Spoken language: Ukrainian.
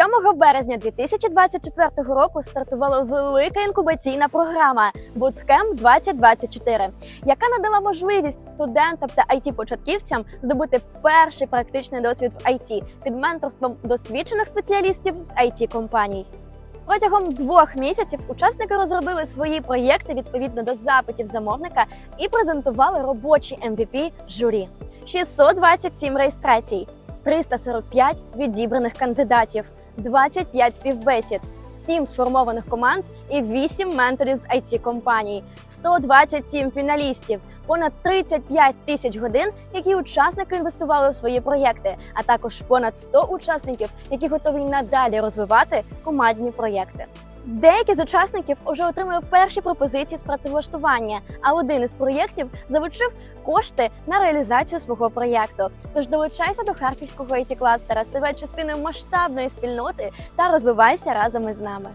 7 березня 2024 року стартувала велика інкубаційна програма Bootcamp 2024, яка надала можливість студентам та it початківцям здобути перший практичний досвід в IT під менторством досвідчених спеціалістів з it компаній. Протягом двох місяців учасники розробили свої проєкти відповідно до запитів замовника і презентували робочі MVP журі. 627 реєстрацій, 345 відібраних кандидатів, 25 співбесід, 7 сформованих команд і 8 менторів з it компаній, 127 фіналістів, понад 35 тисяч годин, які учасники інвестували в свої проєкти, а також понад 100 учасників, які готові надалі розвивати командні проєкти. Деякі з учасників вже отримали перші пропозиції з працевлаштування, а один із проєктів залучив кошти на реалізацію свого проєкту. Тож долучайся до харківського it кластера ставай частиною масштабної спільноти та розвивайся разом із нами.